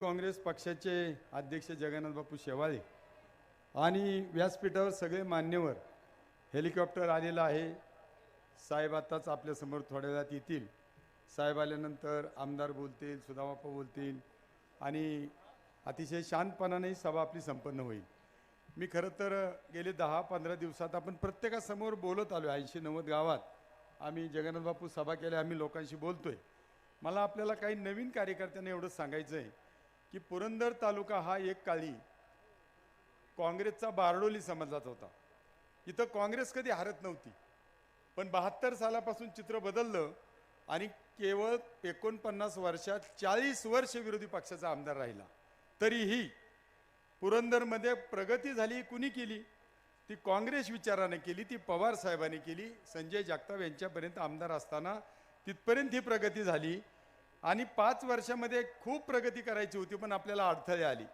काँग्रेस पक्षाचे अध्यक्ष जगन्नाथ बापू शेवाळे आणि व्यासपीठावर सगळे मान्यवर हेलिकॉप्टर आलेलं आहे. साहेब आताच आपल्यासमोर थोड्या वेळात येतील. साहेब आल्यानंतर आमदार बोलतील सुधाबापा बोलतील आणि अतिशय शांतपणाने सभा आपली संपन्न होईल. मी खरं तर गेले दहा पंधरा दिवसात आपण प्रत्येकासमोर बोलत आलो ऐंशी नव्वद गावात आम्ही जगन्नाथ बापू सभा केल्या आम्ही लोकांशी बोलतोय. मला आपल्याला काही नवीन कार्यकर्त्यांना एवढंच सांगायचं आहे की पुरंदर तालुका हा एक काळी काँग्रेसचा बारडोली समजलाच होता. इथं काँग्रेस कधी हरत नव्हती. पण बहात्तर सालापासून चित्र बदललं आणि केवळ एकोणपन्नास वर्षात चाळीस वर्ष विरोधी पक्षाचा आमदार राहिला. तरीही पुरंदरमध्ये प्रगती झाली कुणी केली? ती काँग्रेस विचाराने केली ती पवार साहेबांनी केली. संजय जगताप यांच्यापर्यंत आमदार असताना तिथपर्यंत ही प्रगती झाली. आणि पाच वर्षामध्ये खूप प्रगती करायची होती पण आपल्याला अडथळे आली.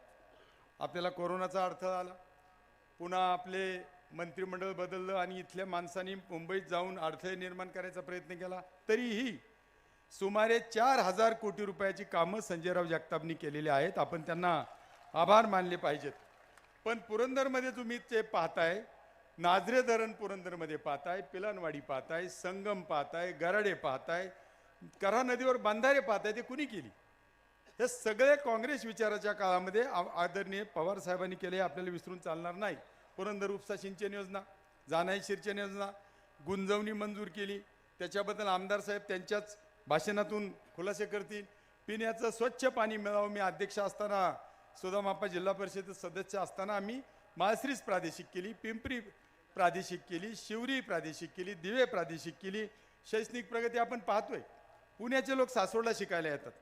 आपल्याला कोरोनाचा अडथळा आला. पुन्हा आपले मंत्रिमंडळ बदललं आणि इथल्या माणसांनी मुंबईत जाऊन अडथळे निर्माण करायचा प्रयत्न केला. तरीही सुमारे चार हजार कोटी रुपयाची कामं संजयराव जगतापनी केलेली आहेत. आपण त्यांना आभार मानले पाहिजेत. पण पुरंदरमध्ये तुम्ही ते पाहताय नाझरे धरण पुरंदरमध्ये पाहताय पिलानवाडी पाहताय संगम पाहताय गराडे पाहताय करा नदीवर बांधारे पाहताय ते कुणी केली? हे सगळे काँग्रेस विचाराच्या काळामध्ये आदरणीय पवार साहेबांनी केले हे आपल्याला विसरून चालणार नाही. पुरंदर उपसा सिंचन योजना जानाई सिंचन योजना गुंजवणी मंजूर केली. त्याच्याबद्दल आमदार साहेब त्यांच्याच भाषणातून खुलासे करतील. पिण्याचं स्वच्छ पाणी मिळावं मी अध्यक्ष असताना सुदामाप्पा जिल्हा परिषद सदस्य असताना आम्ही माळश्रीच प्रादेशिक केली पिंपरी प्रादेशिक केली शिवरी प्रादेशिक केली दिवे प्रादेशिक केली. शैक्षणिक प्रगती आपण पाहतोय. पुण्याचे लोक सासवडला शिकायला येतात.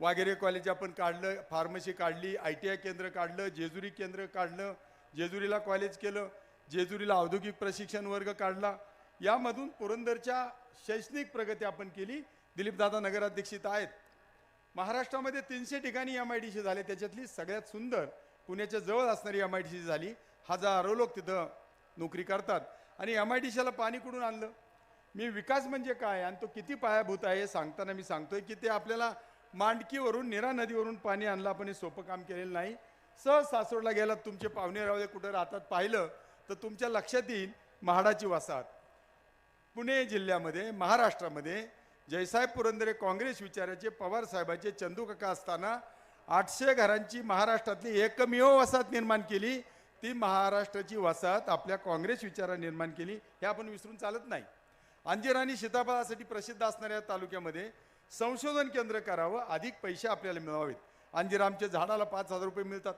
वागेरे कॉलेज आपण काढलं फार्मसी काढली आय टी आय केंद्र काढलं जेजुरी केंद्र काढलं जेजुरीला कॉलेज केलं जेजुरीला औद्योगिक प्रशिक्षण वर्ग काढला. यामधून पुरंदरच्या शैक्षणिक प्रगती आपण केली. दिलीपदादा नगराध्यक्षित आहेत. महाराष्ट्रामध्ये तीनशे ठिकाणी एम आय डी सी झाले. त्याच्यातली सगळ्यात सुंदर पुण्याच्या जवळ असणारी एम आय डी सी झाली. हजारो लोक तिथं नोकरी करतात. आणि एम आय डी सीला पाणी कुठून आणलं? मी विकास म्हणजे काय आणि तो किती पायाभूत आहे हे सांगताना मी सांगतोय की ते आपल्याला मांडकीवरून निरा नदीवरून पाणी आणलं आपण हे सोपं काम केलेलं नाही. सहज सासवडला गेलात तुमचे पाहुणे रावळे कुठं राहतात पाहिलं तर तुमच्या लक्षात येईल महाडाची वसाहत. पुणे जिल्ह्यामध्ये महाराष्ट्रामध्ये जयसाहेब पुरंदरे काँग्रेस विचाराचे पवार साहेबाचे असताना आठशे घरांची महाराष्ट्रातली एकमेव वसाहत निर्माण केली. ती महाराष्ट्राची वसाहत आपल्या काँग्रेस विचारा निर्माण केली. हे आपण विसरून चालत नाही. अंजीर आणि सीताफळासाठी प्रसिद्ध असणाऱ्या तालुक्यामध्ये संशोधन केंद्र करावं अधिक पैसे आपल्याला मिळवावेत अंजीर आमच्या झाडाला पाच हजार रुपये मिळतात.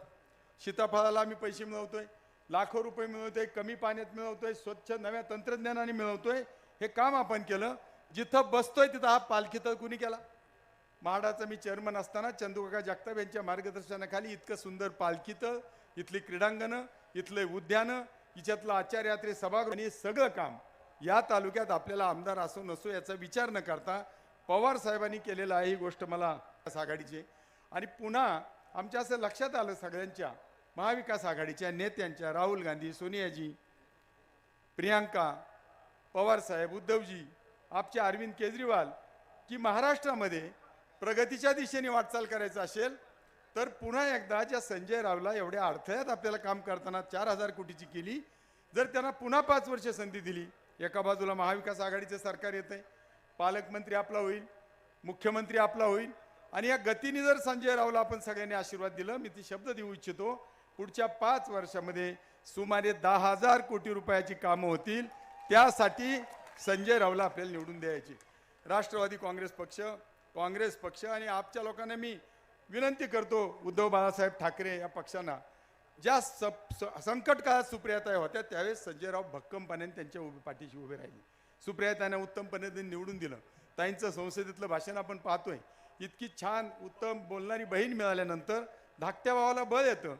सीताफळाला आम्ही पैसे मिळवतोय लाखो रुपये मिळवतोय कमी पाण्यात मिळवतोय स्वच्छ नव्या तंत्रज्ञानाने मिळवतोय. हे काम आपण केलं जिथं बसतोय तिथं हा पालखी तर कुणी केला? म्हाडाचा मी चेअरमन असताना चंदुकाका जगताप यांच्या मार्गदर्शनाखाली इतकं सुंदर पालखीतं इथली क्रीडांगणं इथले उद्यानं हिच्यातलं आचार्यात्रे सभागृह हे सगळं काम या तालुक्यात आपल्याला आमदार असो नसो याचा विचार न करता पवार साहेबांनी केलेलं आहे ही गोष्ट मला आघाडीची. आणि पुन्हा आमच्या असं लक्षात आलं सगळ्यांच्या महाविकास आघाडीच्या नेत्यांच्या राहुल गांधी सोनियाजी प्रियांका पवार साहेब उद्धवजी आपचे अरविंद केजरीवाल की महाराष्ट्रामध्ये प्रगतीच्या दिशेने वाटचाल करायचं असेल तर पुन्हा एकदा ज्या संजय रावला एवढ्या अडथळ्यात आपल्याला काम करताना चार हजार कोटीची केली जर त्यांना पुन्हा पाच वर्ष संधी दिली एका बाजूला महाविकास आघाडीचं सरकार येतंय पालकमंत्री आपला होईल मुख्यमंत्री आपला होईल आणि या गतीने जर संजय रावला आपण सगळ्यांनी आशीर्वाद दिलं मी ती शब्द देऊ इच्छितो पुढच्या पाच वर्षामध्ये सुमारे दहा हजार कोटी रुपयाची कामं होतील त्यासाठी संजय रावला आपल्याला निवडून द्यायची. राष्ट्रवादी काँग्रेस पक्ष काँग्रेस पक्ष आणि आपच्या लोकांना मी विनंती करतो उद्धव बाळासाहेब ठाकरे या पक्षांना ज्या सप स- संकट काळात सुप्रियाताई होत्या त्यावेळेस संजयराव भक्कमपणे त्यांच्या उभे पाठीशी उभे राहिले. सुप्रियाताईंना उत्तम पद्धतीने निवडून दिलं. ताईंचं संसदेतलं भाषण आपण पाहतोय. इतकी छान उत्तम बोलणारी बहीण मिळाल्यानंतर धाकट्या भावाला बळ येतं.